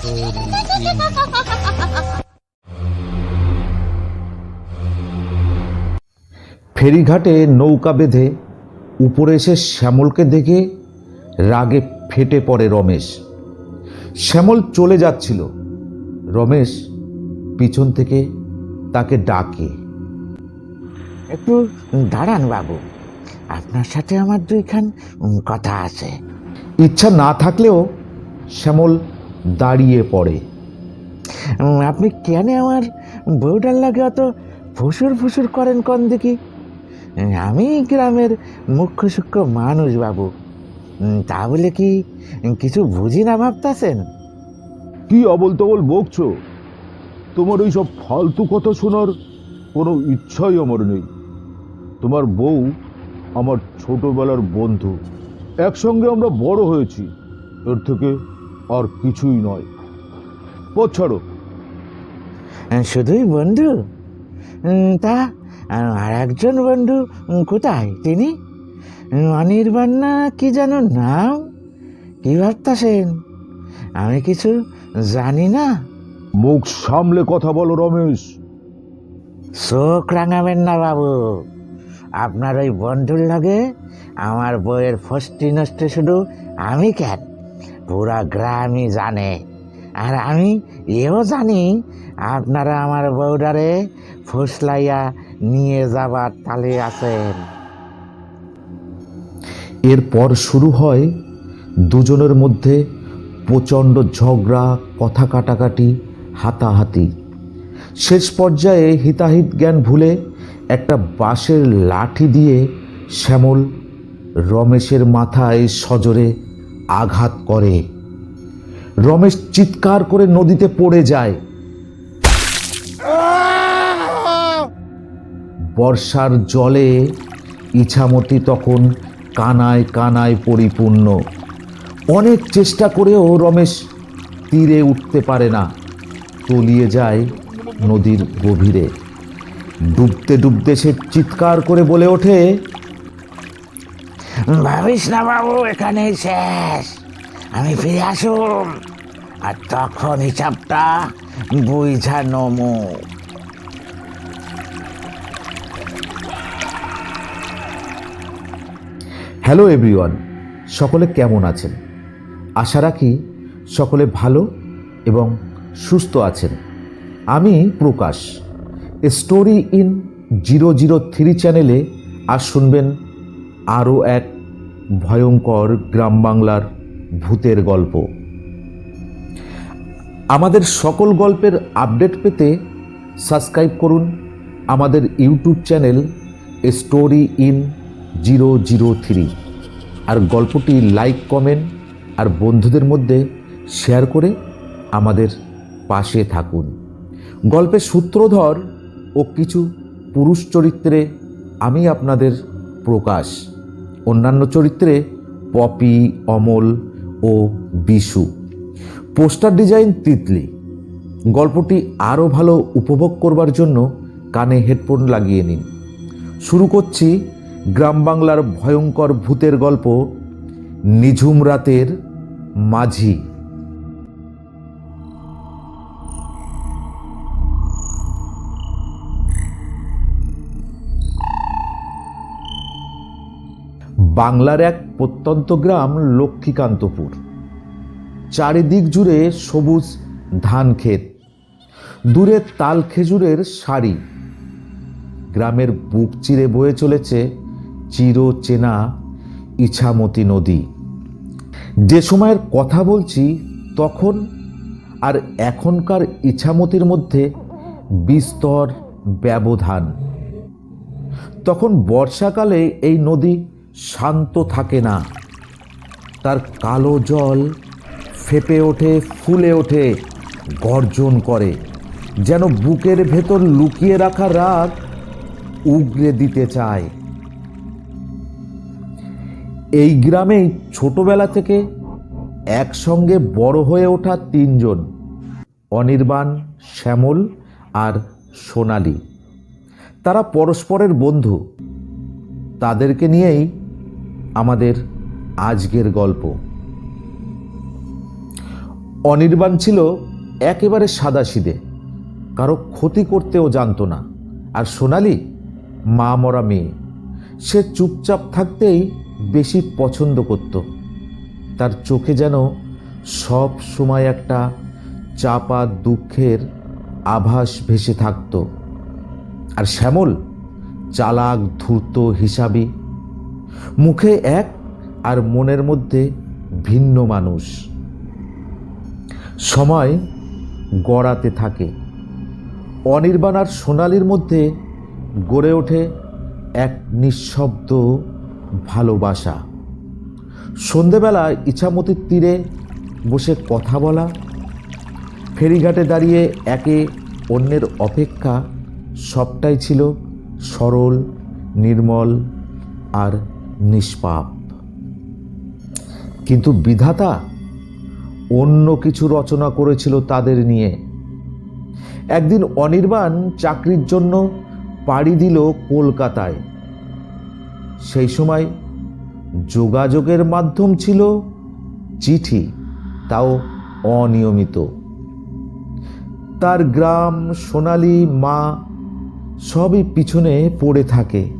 ফেরিঘাটে নৌকা বেঁধে উপরে এসে শ্যামলকে দেখে রাগে ফেটে পড়ে রমেশ। শ্যামল চলে যাচ্ছিল। রমেশ পিছন থেকে তাকে ডাকে। একটু দাঁড়ান বাবু আপনার সাথে আমার দুইখান কথা আছে। ইচ্ছা না থাকলেও শ্যামল দাঁড়িয়ে পড়ে। আপনি কেন আমার বউটার লাগে অত ফুসুর ফুসুর করেন কোন দেখি আমি গ্রামের মুখ্য সূক্ষ্ম মানুষ বাবু। তা বলে কি কিছু বুঝি না ভাবতাছেন? কি অবল তবল বকছো? তোমার ওই সব ফালতু কথা শোনার কোনো ইচ্ছাই আমার নেই। তোমার বউ আমার ছোটবেলার বন্ধু। একসঙ্গে আমরা বড় হয়েছি। এর থেকে আর কিছুই নয়। পথ ছাড়ো। শুধুই বন্ধু? তা আর একজন বন্ধু কোথায় তিনি? অনির্বাণ না কি যেন নাম? কি ভাবতাছেন? আমি কিছু জানি না। মুখ সামলে কথা বলো রমেশ। চোখ রাঙাবেন না বাবু। আপনার ওই বন্ধুর লাগে আমার বইয়ের ফষ্টি নষ্টি শুধু আমি কেন? পুরা গ্রামই জানে। আর আমি এও জানি আপনারা আমার বউডারে ফুসলাইয়া নিয়ে যাবার তালে আছেন। এরপর শুরু হয় দুজনের মধ্যে প্রচণ্ড ঝগড়া, কথা কাটাকাটি, হাতাহাতি। শেষ পর্যায়ে হিতাহিত জ্ঞান ভুলে একটা বাঁশের লাঠি দিয়ে শ্যামল রমেশের মাথায় সজোরে আঘাত করে। রমেশ চিৎকার করে নদীতে পড়ে যায়। বর্ষার জলে ইছামতি তখন কানায় কানায় পরিপূর্ণ। অনেক চেষ্টা করেও রমেশ তীরে উঠতে পারে না। তলিয়ে যায় নদীর গভীরে। ডুবতে ডুবতে সে চিৎকার করে বলে ওঠে ভাবিস না বাবু এখানেই শেষ। আমি ফিরে আসুম আর তখন হিসাবটা বুঝা নমু হ্যালো এভরিওয়ান সকলে কেমন আছেন? আশা রাখি সকলে ভালো এবং সুস্থ আছেন। আমি Prakash. Story in zero zero three চ্যানেলে আর শুনবেন আরও এক ভয়ঙ্কর গ্রাম বাংলার ভূতের গল্প। আমাদের সকল গল্পের আপডেট পেতে সাবস্ক্রাইব করুন আমাদের YouTube channel story in zero zero three আর গল্পটি লাইক, কমেন্ট আর বন্ধুদের মধ্যে শেয়ার করে আমাদের পাশে থাকুন। গল্পের সূত্রধর ও কিছু পুরুষ চরিত্রে আমি আপনাদের প্রকাশ। অন্যান্য চরিত্রে পপি, অমল ও বিশু। Poster design Titli. গল্পটি আরও ভালো উপভোগ করবার জন্য কানে হেডফোন লাগিয়ে নিন। শুরু করছি গ্রাম বাংলার ভয়ঙ্কর ভূতের গল্প, নিঝুম রাতের মাঝি। বাংলার এক প্রত্যন্ত গ্রাম লক্ষ্মীকান্তপুর। চারিদিক জুড়ে সবুজ ধান ক্ষেত। দূরে তাল খেজুরের সারি। গ্রামের বুক চিরে বয়ে চলেছে চির চেনা ইছামতি নদী। যে সময়ের কথা বলছি, তখন আর এখনকার ইছামতির মধ্যে বিস্তর ব্যবধান। তখন বর্ষাকালে এই নদী শান্ত থাকে না। তার কালো জল ফেপে ওঠে, ফুলে ওঠে, গর্জন করে, যেন বুকের ভেতর লুকিয়ে রাখা রাগ উগরে দিতে চায়। এই গ্রামেই ছোটবেলা থেকে একসঙ্গে বড় হয়ে ওঠা তিনজন, অনির্বাণ, শ্যামল আর সোনালি। তারা পরস্পরের বন্ধু। তাদেরকে নিয়েই আমাদের আজকের গল্প। অনির্বাণ ছিল একেবারে সাদাসিদে, কারও ক্ষতি করতেও জানতো না। আর সোনালি, মা মরা মেয়ে, সে চুপচাপ থাকতেই বেশি পছন্দ করত। তার চোখে যেন সব সময় একটা চাপা দুঃখের আভাস ভেসে থাকত। আর শ্যামল, চালাক, ধূর্ত, হিসাবি মুখে এক আর মনের মধ্যে ভিন্ন মানুষ। সময় গড়াতে থাকে। অনির্বাণ আর সোনালির মধ্যে গড়ে ওঠে এক নিঃশব্দ ভালোবাসা। সন্ধেবেলা ইছামতির তীরে বসে কথা বলা, ফেরিঘাটে দাঁড়িয়ে একে অন্যের অপেক্ষা সবটাই ছিল সরল, নির্মল আর নিষ্পাপ। কিন্তু বিধাতা অন্য কিছু রচনা করেছিল তাদের নিয়ে। একদিন অনির্বাণ চাকরির জন্য পাড়ি দিল কলকাতায়। সেই সময় যোগাযোগের মাধ্যম ছিল চিঠি, তাও অনিয়মিত। তার গ্রাম, সোনালি, মা সবই পিছনে পড়ে থাকে।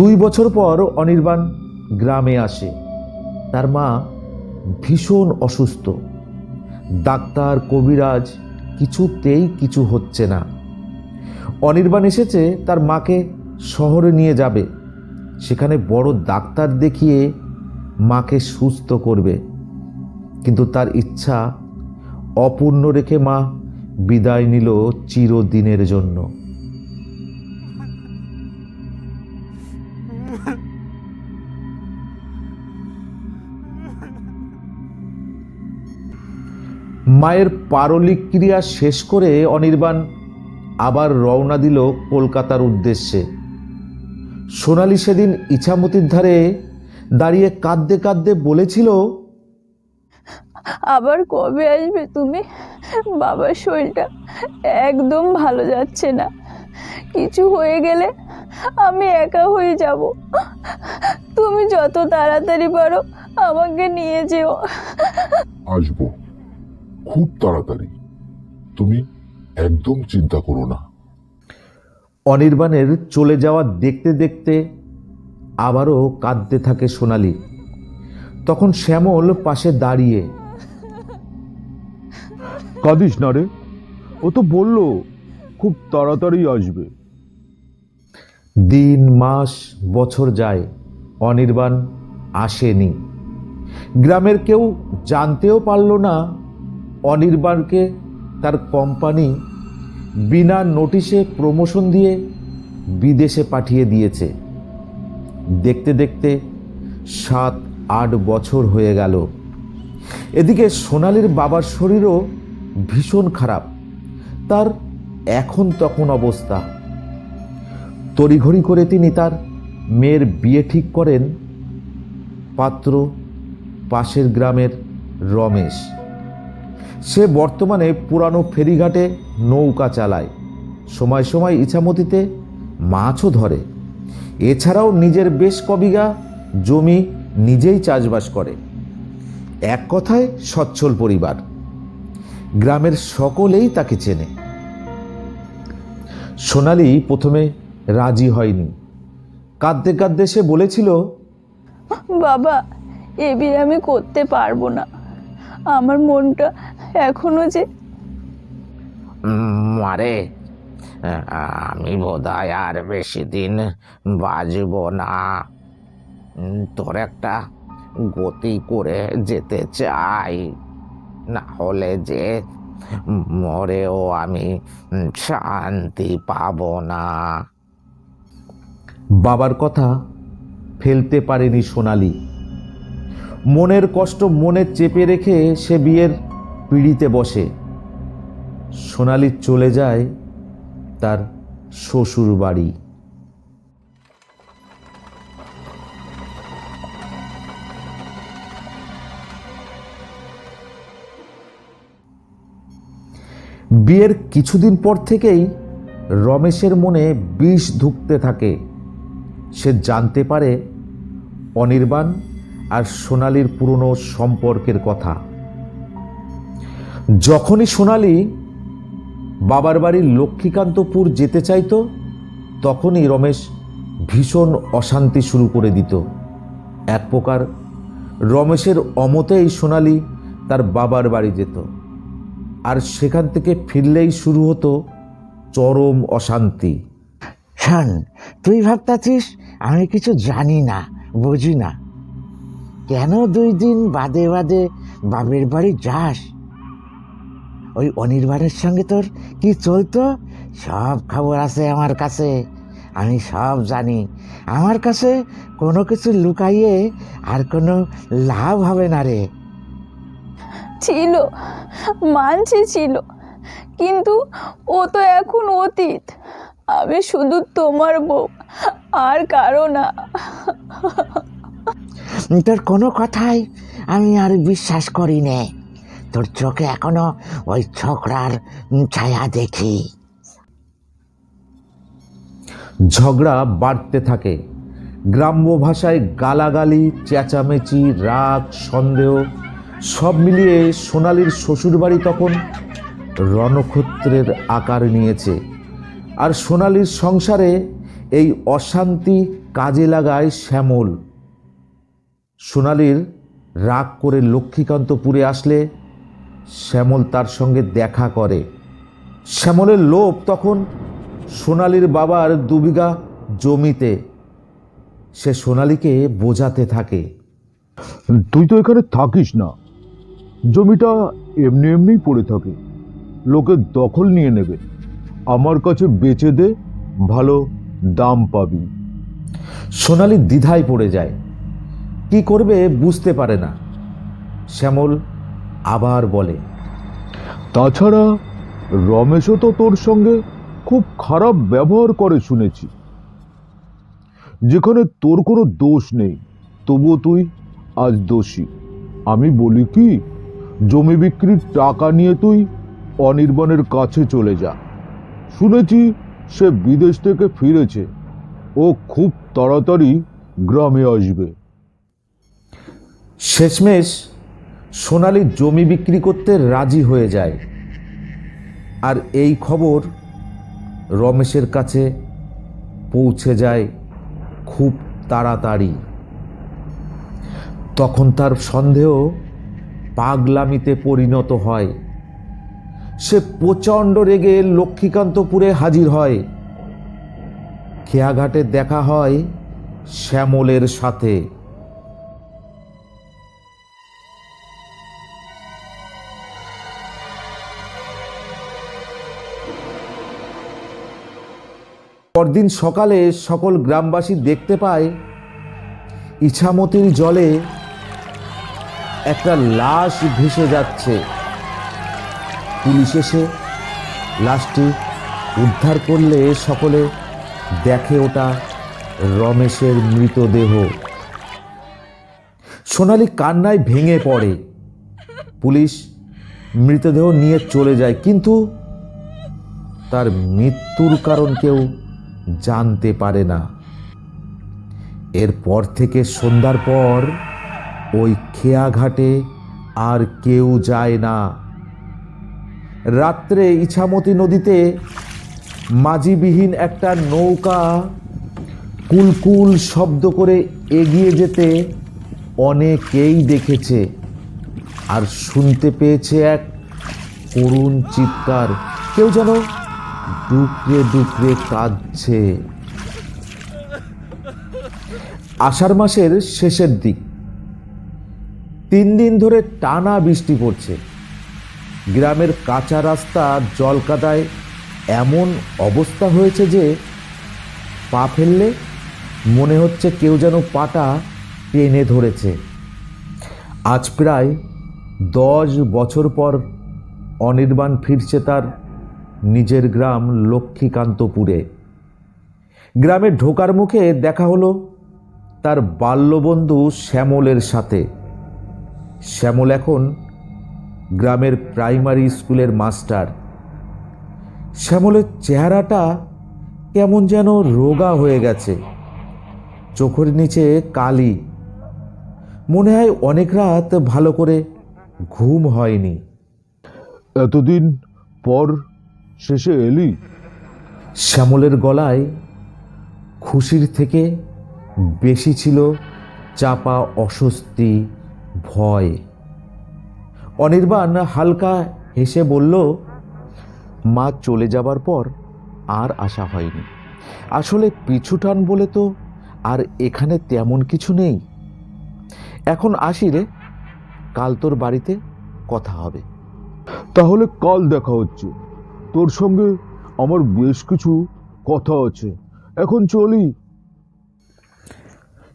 দুই বছর পর অনির্বাণ গ্রামে আসে। তার মা ভীষণ অসুস্থ। ডাক্তার, কবিরাজ কিছুতেই কিছু হচ্ছে না। অনির্বাণ এসেছে, তার মাকে শহরে নিয়ে যাবে। সেখানে বড় ডাক্তার দেখিয়ে মাকে সুস্থ করবে। কিন্তু তার ইচ্ছা অপূর্ণ রেখে মা বিদায় নিল চিরদিনের জন্য। মায়ের পারলিক ক্রিয়া শেষ করে অনির্বাণ আবার রওনা দিল কলকাতার উদ্দেশ্যে। সোনালি সেদিন ইছামতির ধারে দাঁড়িয়ে কাঁদতে কাঁদতে বলেছিল আবার কবে আসবে তুমি? বাবার শরীরটা একদম ভালো যাচ্ছে না। কিছু হয়ে গেলে আমি একা হয়ে যাব। তুমি যত তাড়াতাড়ি পারো আমাকে নিয়ে যেও। আসব। খুব তাড়াতাড়ি। তুমি একদম চিন্তা করো না। অনির্বাণের চলে যাওয়া দেখতে দেখতে আবারও কাঁদতে থাকে সোনালি। তখন শ্যামল পাশে দাঁড়িয়ে কাঁদিস না রে। ও তো বলল খুব তাড়াতাড়ি আসবে। দিন মাস বছর যায় অনির্বাণ আসেনি। গ্রামের কেউ জানতেও পারল না অনির্বাণকে তার কোম্পানি বিনা নোটিশে প্রমোশন দিয়ে বিদেশে পাঠিয়ে দিয়েছে। দেখতে দেখতে সাত, আট বছর হয়ে গেল। এদিকে সোনালির বাবার শরীরও ভীষণ খারাপ। তার এখন তখন অবস্থা। তড়িঘড়ি করে তিনি তার মেয়ের বিয়ে ঠিক করেন পাত্র পাশের গ্রামের রমেশ। সে বর্তমানে পুরানো ফেরিঘাটে নৌকা চালায়। সময় সময় ইছামতিতে মাছও ধরে। এছাড়াও নিজের বেশ কবিঘা জমি নিজেই চাষবাস করে। এক কথায় সচ্ছল পরিবার। গ্রামের সকলেই তাকে চেনে। সোনালি প্রথমে রাজি হয়নি। কাঁদতে কাঁদতে সে বলেছিল, বাবা, এ বিয়ে আমি করতে পারব না। আমার মনটা এখনও যে। মারে আমি বোধহয় আর বেশি দিন বাজব না। তোর একটা গতি করে যেতে চাই। না হলে যে মরেও আমি শান্তি পাবো না। বাবার কথা ফেলতে পারেনি সোনালি। মনের কষ্ট মনে চেপে রেখে সে বিয়ের পিড়িতে বসে। সোনালি চলে যায় তার শ্বশুর বাড়ি। বিয়ের কিছুদিন পর থেকেই রমেশের মনে বিষ ধুঁকতে থাকে। সে জানতে পারে অনির্বাণ আর সোনালির পুরনো সম্পর্কের কথা। যখনই সোনালি বাবার বাড়ির লক্ষ্মীকান্তপুর যেতে চাইতো, তখনই রমেশ ভীষণ অশান্তি শুরু করে দিত। এক প্রকার রমেশের অমতেই সোনালি তার বাবার বাড়ি যেত। আর সেখান থেকে ফিরলেই শুরু হতো চরম অশান্তি। শোন, তুই ভাবতাছিস, আমি কিছু জানি না, বুঝি না। কেন দুই দিন বাদে বাদে বাপের বাড়ি যাস? ওই অনির্বাণের সঙ্গে তোর কি চলতো? সব খবর আছে আমার কাছে। আমি সব জানি। আমার কাছে কোনো কিছু লুকাইয়ে আর কোনো লাভ হবে না রে। ছিল মানছি ছিল কিন্তু ও তো এখন অতীত। আমি শুধু তোমার বউ আর কারও না। তোর কোনো কথাই আমি আর বিশ্বাস করি নে। তোর চোখে এখনও ওই ছোকরার ছায়া দেখি। ঝগড়া বাড়তে থাকে। গ্রাম্য ভাষায় গালাগালি, চেঁচামেচি, রাগ, সন্দেহ, সব মিলিয়ে সোনালির শ্বশুরবাড়ি তখন রণক্ষেত্রের আকার নিয়েছে। আর সোনালির সংসারে এই অশান্তি কাজে লাগায় শ্যামল। সোনালির রাগ করে লক্ষ্মীকান্তপুরে আসলে শ্যামল তার সঙ্গে দেখা করে। শ্যামলের লোভ তখন সোনালির বাবার দুবিঘা জমিতে। সে সোনালিকে বোঝাতে থাকে। তুই তো এখানে থাকিস না। জমিটা এমনি এমনিই পড়ে থাকে। লোকে দখল নিয়ে নেবে। আমার কাছে বেচে দে ভালো দাম পাবি। সোনালি দ্বিধায় পড়ে যায়। কি করবে বুঝতে পারে না। শ্যামল আবার বলে তাছাড়া রমেশও তো তোর সঙ্গে খুব খারাপ ব্যবহার করে শুনেছি। যেখানে তোর কোনো দোষ নেই তবুও তুই আজ দোষী। আমি বলি কি জমি বিক্রির টাকা নিয়ে তুই অনির্বাণের কাছে চলে যা। শুনেছি সে বিদেশ থেকে ফিরেছে ও খুব তাড়াতাড়ি গ্রামে আসবে। শেষমেশ সোনালি জমি বিক্রি করতে রাজি হয়ে যায়। আর এই খবর রমেশের কাছে পৌঁছে যায় খুব তাড়াতাড়ি। তখন তার সন্দেহ পাগলামিতে পরিণত হয়। সে প্রচণ্ড রেগে লক্ষ্মীকান্তপুরে হাজির হয়। খেয়াঘাটে দেখা হয় শ্যামলের সাথে। পরদিন সকালে সকল গ্রামবাসী দেখতে পায় ইছামতির জলে একটা লাশ ভেসে যাচ্ছে। পুলিশ এসে লাশটি উদ্ধার করলে সকলে দেখে ওটা রমেশের মৃতদেহ। সোনালি কান্নায় ভেঙে পড়ে। পুলিশ মৃতদেহ নিয়ে চলে যায়, কিন্তু তার মৃত্যুর কারণ কেউ জানতে পারে না। এরপর থেকে সন্ধ্যার পর ওই খেয়াঘাটে আর কেউ যায় না। রাত্রে ইছামতি নদীতে মাঝিবিহীন একটা নৌকা কুলকুল শব্দ করে এগিয়ে যেতে অনেকেই দেখেছে আর শুনতে পেয়েছে এক করুণ চিৎকার। কেউ যেন ডুকরে ডুকরে কাঁদছে। আষাঢ় মাসের শেষের দিক। তিন দিন ধরে টানা বৃষ্টি পড়ছে। গ্রামের কাঁচা রাস্তা জলকাদায় এমন অবস্থা হয়েছে যে পা ফেললে মনে হচ্ছে কেউ যেন পাটা টেনে ধরেছে। আজ প্রায় দশ বছর পর অনির্বাণ ফিরছে তার নিজের গ্রাম লক্ষ্মীকান্তপুরে। গ্রামে ঢোকার মুখে দেখা হলো তার বাল্যবন্ধু শ্যামলের সাথে। শ্যামল এখন গ্রামের প্রাইমারি স্কুলের মাস্টার। শ্যামলের চেহারাটা কেমন যেন রোগা হয়ে গেছে। চোখের নিচে কালি। মনে হয় অনেক রাত ভালো করে ঘুম হয়নি। এতদিন পর শেষে এলি। শ্যামলের গলায় খুশির থেকে বেশি ছিল চাপা অস্বস্তি ভয়। অনির্বাণ হালকা হেসে বলল মা চলে যাবার পর আর আশা হয়নি। আসলে পিছুটান বলে তো আর এখানে তেমন কিছু নেই। এখন আসি রে কাল তোর বাড়িতে কথা হবে। তাহলে কাল দেখা হচ্ছে। তোর সঙ্গে আমার বেশ কিছু কথা আছে। এখন চলি।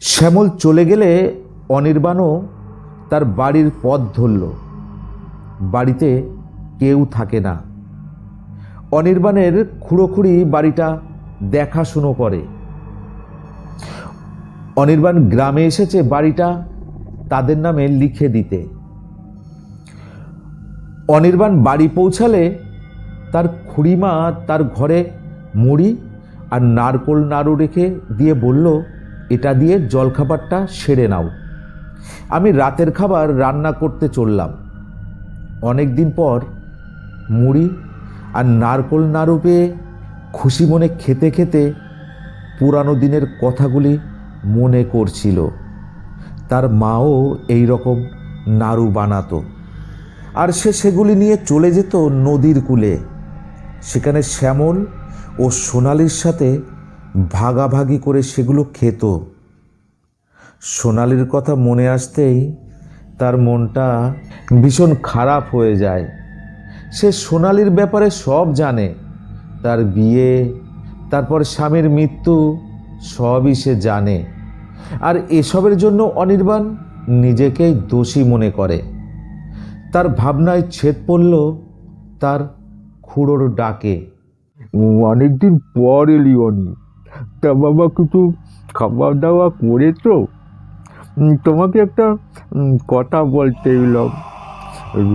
শ্যামল চলে গেলে অনির্বাণও তার বাড়ির পথ ধরল। বাড়িতে কেউ থাকে না। অনির্বাণের খুঁড়োখুড়ি বাড়িটা দেখাশুনো করে। অনির্বাণ গ্রামে এসেছে বাড়িটা তাদের নামে লিখে দিতে। অনির্বাণ বাড়ি পৌঁছালে তার খুড়িমা তার ঘরে মুড়ি আর নারকোল নাড়ু রেখে দিয়ে বলল, এটা দিয়ে জলখাবারটা সেরে নাও। আমি রাতের খাবার রান্না করতে চললাম। অনেক দিন পর মুড়ি আর নারকোল নাড়ু পেয়ে খুশি মনে খেতে খেতে পুরানো দিনের কথাগুলি মনে করছিল। তার মাও এই রকম নাড়ু বানাতো। আর সে সেগুলি নিয়ে চলে যেত নদীর কূলে। সেখানে শ্যামল ও সোনালির সাথে ভাগাভাগি করে সেগুলো খেত। সোনালির কথা মনে আসতেই তার মনটা ভীষণ খারাপ হয়ে যায়। সে সোনালির ব্যাপারে সব জানে। তার বিয়ে, তারপর স্বামীর মৃত্যু, সবই সে জানে। আর এসবের জন্য অনির্বাণ নিজেকেই দোষী মনে করে। তার ভাবনায় ছেদ পড়ল তার খুড়োর ডাকে। অনেকদিন পর এলি অনি। তা বাবা কিছু খাওয়া দাওয়া করেছ তোমাকে একটা কথা বলতে এলাম।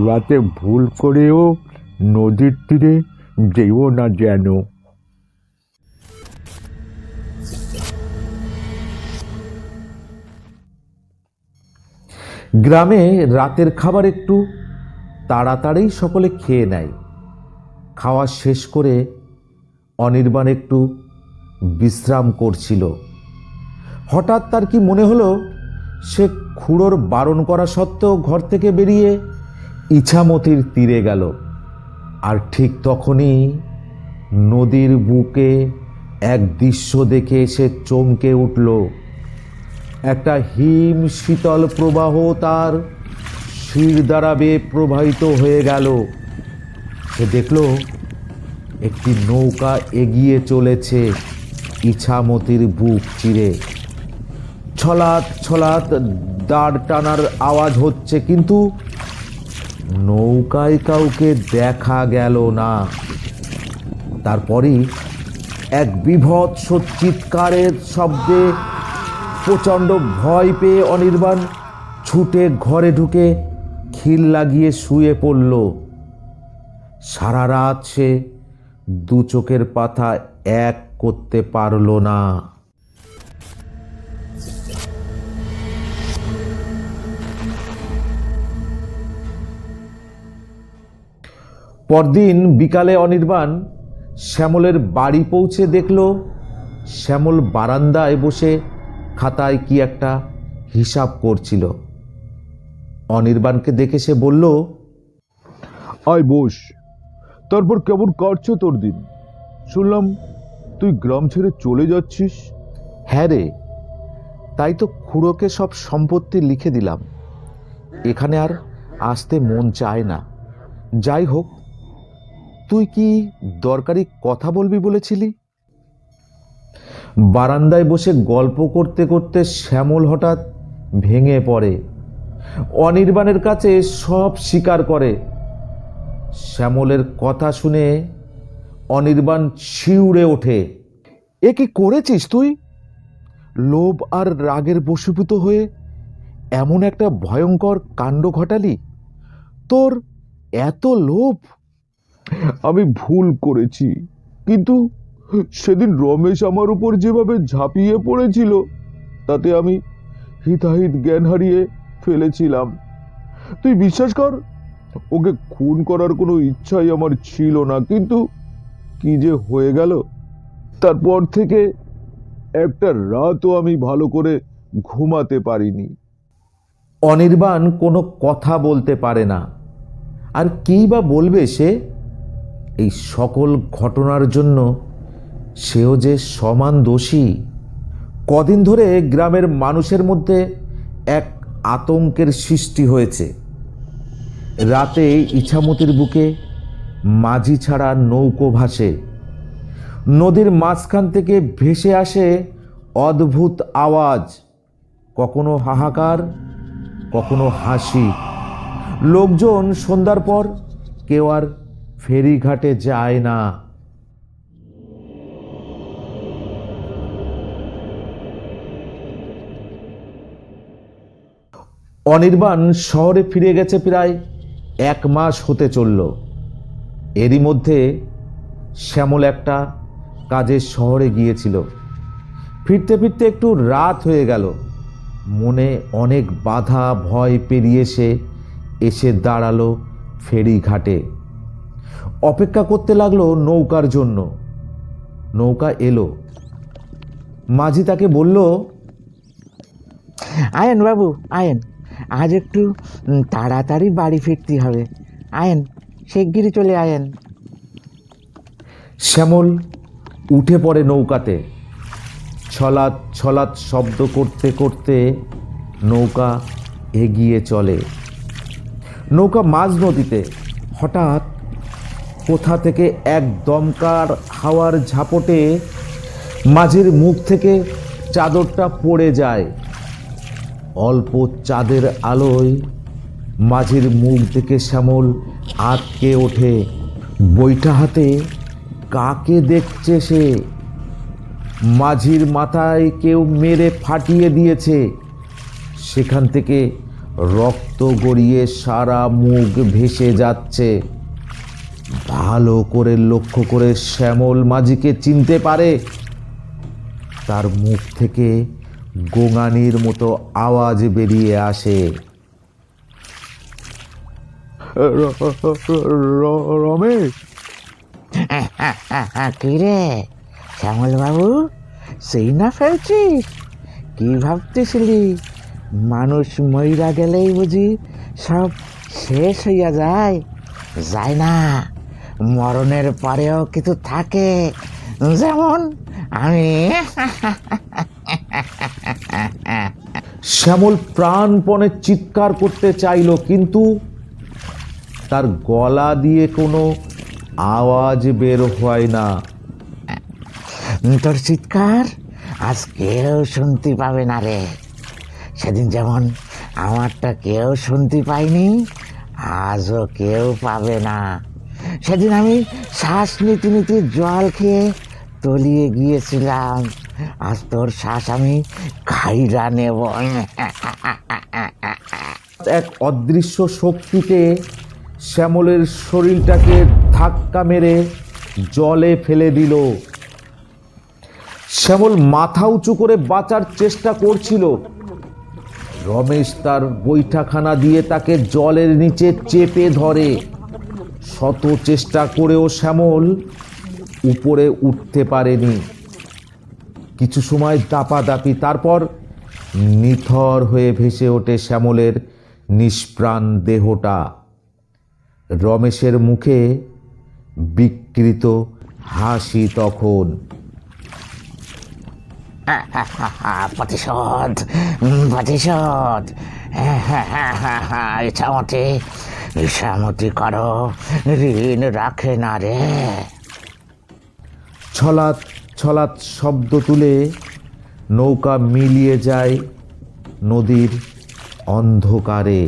রাতে ভুল করেও নদীর তীরে যেও না যেন। গ্রামে রাতের খাবার একটু তাড়াতাড়ি সকলে খেয়ে নেয়। খাওয়া শেষ করে অনির্বাণ একটু বিশ্রাম করছিল। হঠাৎ তার কি মনে হলো, সে খুড়োর বারণ করা সত্ত্বেও ঘর থেকে বেরিয়ে ইছামতির তীরে গেল। আর ঠিক তখনই নদীর বুকে এক দৃশ্য দেখে সে চমকে উঠল। একটা হিম শীতল প্রবাহ তার শির দ্বারা বেয়ে প্রবাহিত হয়ে গেল। সে দেখল একটি নৌকা এগিয়ে চলেছে ইছামতির বুক চিরে। ছলাৎ ছলাৎ দাঁড় টানার আওয়াজ হচ্ছে, কিন্তু নৌকায় কাউকে দেখা গেল না। তারপরই এক বিভৎস চিৎকারের শব্দে প্রচণ্ড ভয় পেয়ে অনির্বাণ ছুটে ঘরে ঢুকে খিল লাগিয়ে শুয়ে পড়ল। সারা রাত সে দু চোখের পাতা এক করতে পারল না। পরদিন বিকালে অনির্বাণ শ্যামলের বাড়ি পৌঁছে দেখল। শ্যামল বারান্দায় বসে খাতায় কি একটা হিসাব করছিল। অনির্বাণকে দেখে সে বলল, আয় বস তারপর কেমন কাটছে তোর দিন? শুনলাম তুই গ্রাম ছেড়ে চলে যাচ্ছিস। হ্যাঁ রে, তাই তো খুড়োকে সব সম্পত্তি লিখে দিলাম। এখানে আর আসতে মন চায় না। যাই হোক, তুই কি দরকারি কথা বলবি বলেছিলি? বারান্দায় বসে গল্প করতে করতে শ্যামল হঠাৎ ভেঙে পড়ে। অনির্বাণের কাছে সব স্বীকার করে। শ্যামলের কথা শুনে অনির্বাণ শিউড়ে ওঠে। এ কি করেছিস তুই? লোভ আর রাগের বশীভূত হয়ে এমন একটা ভয়ঙ্কর কাণ্ড ঘটালি। তোর এত লোভ? আমি ভুল করেছি, কিন্তু সেদিন রমেশ আমার উপর যেভাবে ঝাঁপিয়ে পড়েছিল, তাতে আমি হিতাহিত জ্ঞান হারিয়ে ফেলেছিলাম। তুই বিশ্বাস কর ওকে খুন করার কোনো ইচ্ছাই আমার ছিল না, কিন্তু কি যে হয়ে গেল? তারপর থেকে একটা রাতও আমি ভালো করে ঘুমাতে পারিনি। অনির্বাণ কোনো কথা বলতে পারে না। আর কী বা বলবে সে? এই সকল ঘটনার জন্য সেও যে সমান দোষী। কদিন ধরে গ্রামের মানুষের মধ্যে এক আতঙ্কের সৃষ্টি হয়েছে। রাতে ইছামতির বুকে মাঝি ছাড়া নৌকো ভাসে। নদীর মাঝখান থেকে ভেসে আসে অদ্ভুত আওয়াজ। কখনো হাহাকার, কখনো হাসি। লোকজন সন্ধ্যার পর কেউ আর ফেরিঘাটে যায় না। অনির্বাণ শহরে ফিরে গেছে প্রায় এক মাস হতে চলল। এরই মধ্যে শ্যামল একটা কাজের শহরে গিয়েছিল। ফিরতে ফিরতে একটু রাত হয়ে গেল। মনে অনেক বাধা, ভয় পেরিয়ে সে এসে দাঁড়াল ফেরি ঘাটে অপেক্ষা করতে লাগল নৌকার জন্য। নৌকা এলো। মাঝি তাকে বলল, আয়েন বাবু, আয়েন। আজ একটু তাড়াতাড়ি বাড়ি ফিরতে হবে। আয়েন, শিগগিরই চলে আয়েন। শ্যামল উঠে পড়ে নৌকাতে। ছলাৎ ছলাৎ শব্দ করতে করতে নৌকা এগিয়ে চলে। নৌকা মাঝ নদীতে, হঠাৎ কোথা থেকে এক দমকার হাওয়ার ঝাপটে মাঝির মুখ থেকে চাদরটা পড়ে যায়। অল্প চাঁদের আলোয় মাঝির মুখ থেকে শ্যামল আটকে ওঠে। বইটা হাতে কাকে দেখছে সে? মাঝির মাথায় কেউ মেরে ফাটিয়ে দিয়েছে। সেখান থেকে রক্ত গড়িয়ে সারা মুখ ভেসে যাচ্ছে। ভালো করে লক্ষ্য করে শ্যামল মাঝিকে চিনতে পারে। তার মুখ থেকে গোঙানির মতো আওয়াজ বেরিয়ে আসে। রমেশ কি রে শ্যামল বাবু সেই না ফেলছিস কি ভাবতেছিলি? মানুষ মইরা গেলেই বুঝি সব শেষ হইয়া যায়। যায় না মরণের পরেও কিছু থাকে। যেমন আমি। শ্যামল প্রাণপণে চিৎকার করতে চাইল, কিন্তু তার গলা দিয়ে কোনো আওয়াজ বের হয় না। তোর চিৎকার আজ কেউ শুনতে পাবে না রে। সেদিন যেমন আমারটা কেউ শুনতে পায়নি, আজও কেউ পাবে না। সেদিন আমি শ্বাস নিতে নিতে জল খেয়ে তলিয়ে গিয়েছিলাম। আজ তোর শ্বাস আমি খাইরা নেব। এক অদৃশ্য শক্তিতে শ্যামলের শরীরটাকে ধাক্কা মেরে জলে ফেলে দিল। শ্যামল মাথা উঁচু করে বাঁচার চেষ্টা করছিল। রমেশ তার বৈঠাখানা দিয়ে তাকে জলের নিচে চেপে ধরে। শত চেষ্টা করেও শ্যামল উপরে উঠতে পারেনি। কিছু সময় দাপাদাপি তারপর নিথর হয়ে ভেসে ওঠে শ্যামলের নিষ্প্রাণ দেহটা। রমেশের মুখে বিকৃত হাসি তখন। প্রতিশোধ উম, প্রতিশোধ। ইচ্ছামতি ইচ্ছামতি করো ঋণ রাখে না রে। ছলাৎ ছলাৎ শব্দ তুলে নৌকা মিলিয়ে যায় নদীর অন্ধকারে।